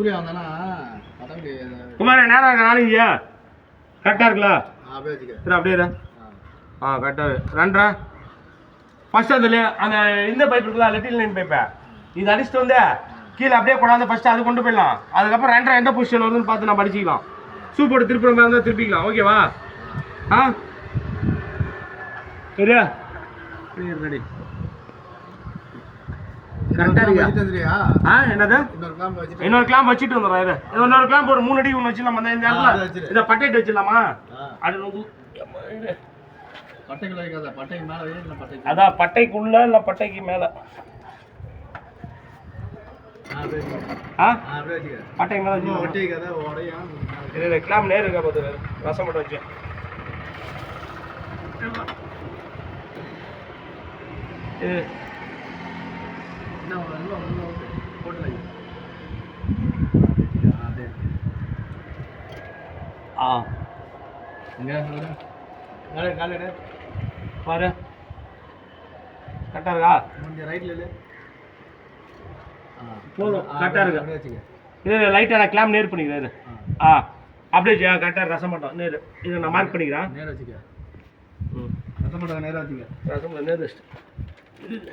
சூர்யா வந்தானா பட்டாக்கு குமார் நேரம் இருக்கா நாளைக்கு கரெக்டாக இருக்குல்ல? அப்படியே சரி அப்படியே. ஆ. கரெக்டாக ரெண்டரை. ஃபர்ஸ்ட் அதில் அந்த இந்த பைப் இருக்குல்ல லெட்டில் லைன் பைப்பை இது அடிச்சுட்டு வந்து கீழே அப்படியே கொண்டாந்து ஃபர்ஸ்ட் அது கொண்டு போயிடலாம். அதுக்கப்புறம் ரெண்டரை எந்த பொசிஷன் வருதுன்னு பார்த்து நம்ம அடிச்சிக்கலாம். ஷூ போட்டு திருப்பி மாதிரி இருந்தால் திருப்பிக்கலாம். ஓகேவா ஆ? சரியா? ரெடி ஆ என்னது? இன்னொரு கிளாம்பு வச்சுட்டு இன்னொரு கிளாம் வச்சுட்டு வந்துடுறேன் இரு. இது இன்னொரு கிளாம் ஒரு மூணு அடி ஒன்று வச்சிடலாமா? இந்த இடத்துல. இதை பட்டைட்டு வச்சிடலாமா. அது பட்டைக்கு அதான் பட்டைக்குள்ள இல்லை பட்டைக்கு மேலே? பட்டைக்கு மேலே கிளாம் நேரு இருக்கா பார்த்து ரசம் மட்டும் வச்சு இது வை ஆ, அப்படியே ஆ எங்க காலை. பாரு. கரெக்டாக இருக்கா? கொஞ்சம் ரைட்ல இல்லை போதும், ஆ இருக்கு. இது லைட்டாக நான் கிளாம் நேர் பண்ணிக்கிறேன். ஆ. அப்படியே கரெக்டாக ரசம் மட்டும் நேரு இதை நான் மார்க் பண்ணிக்கிறேன். நேரா வச்சுக்க. ம். ரத்தம் போட்டாங்க நேரா வச்சுக்க. ரசம் நேர் வச்சுட்டு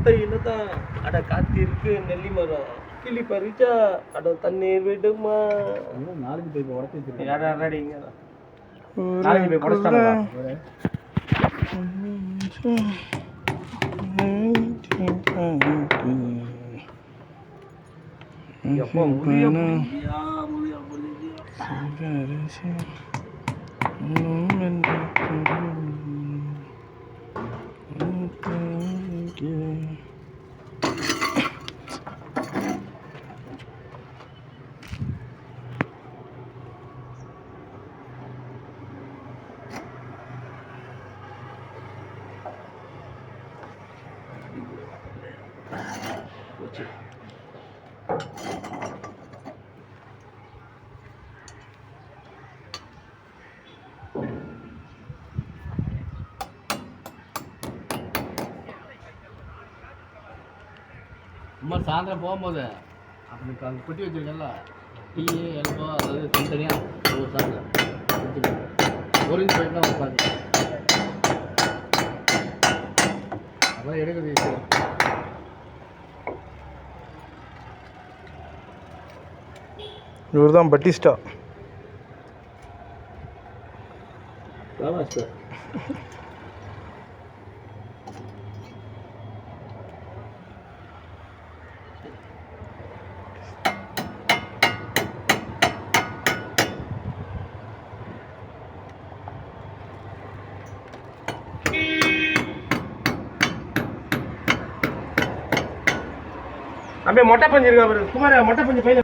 ஒத்தையில தான் அட காத்திருக்கு நெல்லி மரம். கிளி பறிச்சா அட தண்ணீர் விடுமா? நாலஞ்சு பைப் உடச்சி வச்சிருக்கேன் யாரா ரெடிங்க நாளைக்கு போய் படைச்சிட்டாங்களா ஒரு எப்போ முடிய முடியா முடிய முடியா போச்சு சும்மா சாயந்தரம் போகும்போது அப்படி அங்கே குட்டி வச்சுருக்கல டீ எல்போ அதாவது தனித்தனியாக ஒரு சாப்பிட ஒரு இன்ச் பைப் தான் உட்காந்து அதான் எடுக்கிறது இவர் தான் பட்டிஸ்டா. அப்படியே மொட்டை பஞ்சு இருக்கா குமார மொட்டை பஞ்சு பையில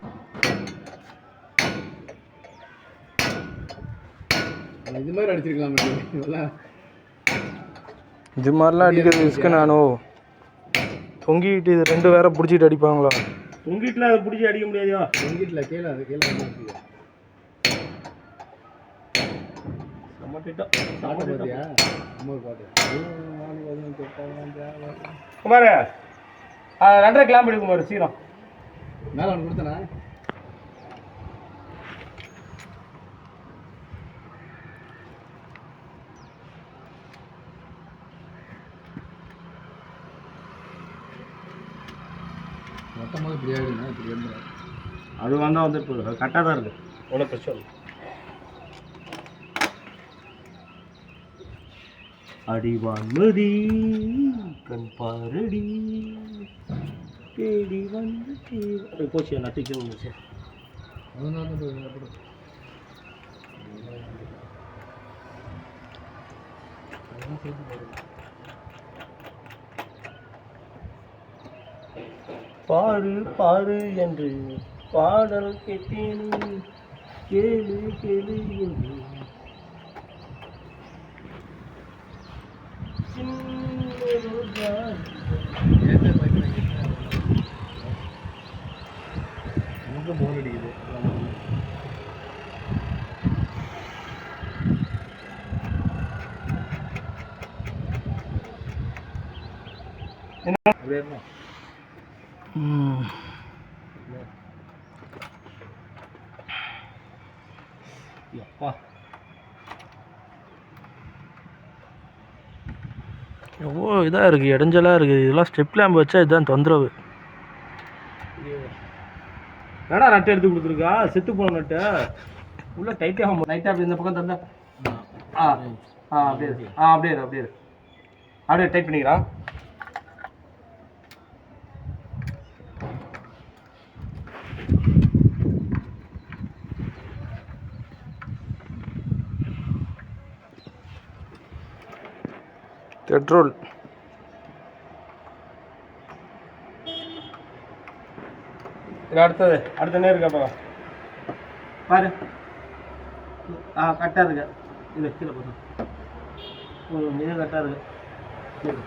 அது இது மாதிரி அடிச்சிருக்கலாம். இதெல்லாம் இது மாதிரிலாம் அடிக்கிறது ரிஸ்க்கு நானோ. தொங்கிட்டு இது ரெண்டு வேற பிடிச்சிட்டு அடிப்பாங்களா? உங்க வீட்டில் அதை பிடிச்சி அடிக்க முடியாதோ எங்கிட்ட கீழே அது கீழே குமார ரெண்டரை கிலோமீட்டர் குமார் சீரம் மேலே ஒன்று கொடுத்தனா? மொத்தம் போது இப்படி ஆகிடுங்க இப்படி இருந்துடும் அது வந்தால் வந்து இப்போ கரெக்டாக தான் இருக்கு. ஒன்றும் பிரச்சனை இல்லை. அடிவான்மதி கண் பாரடி தேடி வந்து தேடி- போச்சு நான் தூக்கி வந்துச்சு அதனால தான் போய் அப்படி அதெல்லாம் சேர்த்து போடுங்க பாரு பாரு என்று பாடல் கேட்டேன் கேளு கேளு என்று. போர் அடிக்குது அப்படியே அப்பா எவ்வளோ இதாக இருக்குது இடைஞ்சலாக இருக்குது இதெல்லாம் ஸ்டெப் லேம்ப் வச்சா இதுதான் தொந்தரவு. என்னடா நட்டு எடுத்து கொடுத்துருக்கா? செத்து போன நட்டு. உள்ள டைட்டாக லைட்டாக அப்படி இந்த பக்கம் தந்தா. ஆ ஆ அப்படியே. ஆ அப்படியே அப்படியே இரு. அப்படியே டைட் பண்ணிக்கிறான் பெட்ரோல் இது அடுத்தது. அடுத்த நேரம் இருக்கா பாரு பாரு. ஆ கரெக்டாக இருக்கு. இது கீழே போதும் ம் இது கரெக்டாக இருக்கு.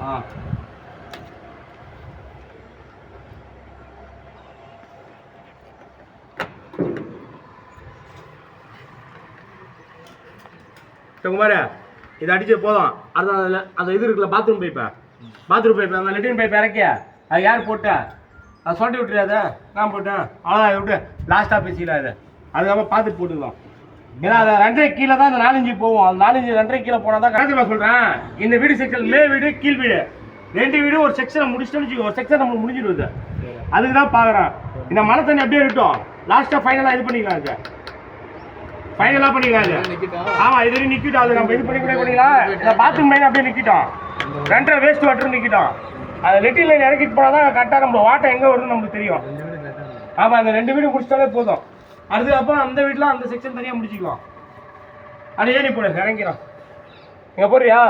ஆ. குமார் இதை அடிச்சு போதும். அடுத்த அதில் அந்த இது இருக்குல்ல பாத்ரூம் பைப்பை பாத்ரூம் பைப் அந்த லெட்டின் பைப் இறக்கிய? அது யார் போட்டா? அதை சொல்லி விட்டுறியாத நான் போட்டேன். அவ்வளோதான் விட்டு லாஸ்ட்டாக பேசிக்கலாம் அது நம்ம பார்த்துட்டு போட்டுக்கலாம். ஏன்னா அதை ரெண்டரை கீழே தான் அந்த நாலஞ்சு போவோம் அந்த நாலஞ்சு ரெண்டரை கீழே போனால் தான் கரெக்டாக சொல்கிறேன் இந்த வீடு செக்ஷன் மே வீடு கீழ் வீடு. ரெண்டு வீடு ஒரு செக்ஷனை முடிச்சிட்டோம்னு வச்சுக்கோ ஒரு செக்ஷன் நம்மளுக்கு முடிஞ்சிடுது அதுக்கு தான் பார்க்குறேன். இந்த மழை தண்ணி அப்படியே இருக்கட்டும். லாஸ்ட்டாக ஃபைனலாக இது பண்ணிக்கலாம் சார் ஃபைனலாக பண்ணிக்கலாம் அது நிக்கிட்டா ஆமா இது வரையும் நிக்கிட்டோம் அது நம்ம இது பண்ணி கூட பண்ணிக்கலாம் இந்த பாத்ரூம் லைன் அப்படியே நிக்கிட்டோம் ரெண்டரை வேஸ்ட் வாட்டர் நிக்கிட்டோம் அது லெட்டின் லைன் இறக்கிட்டு போனால் தான் கரெக்டாக நம்ம வாட்டர் எங்கே வருதுன்னு நமக்கு தெரியும். ரெண்டு வீடு கரெக்டாக ஆமா அந்த ரெண்டு வீடு முடிச்சிட்டாலே போதும். அதுக்கப்புறம் அந்த வீட்டில் அந்த செக்ஷன் தனியாக முடிச்சிக்கலாம். அது ஏறி போடு இறங்கிறோம் இங்கே போறியா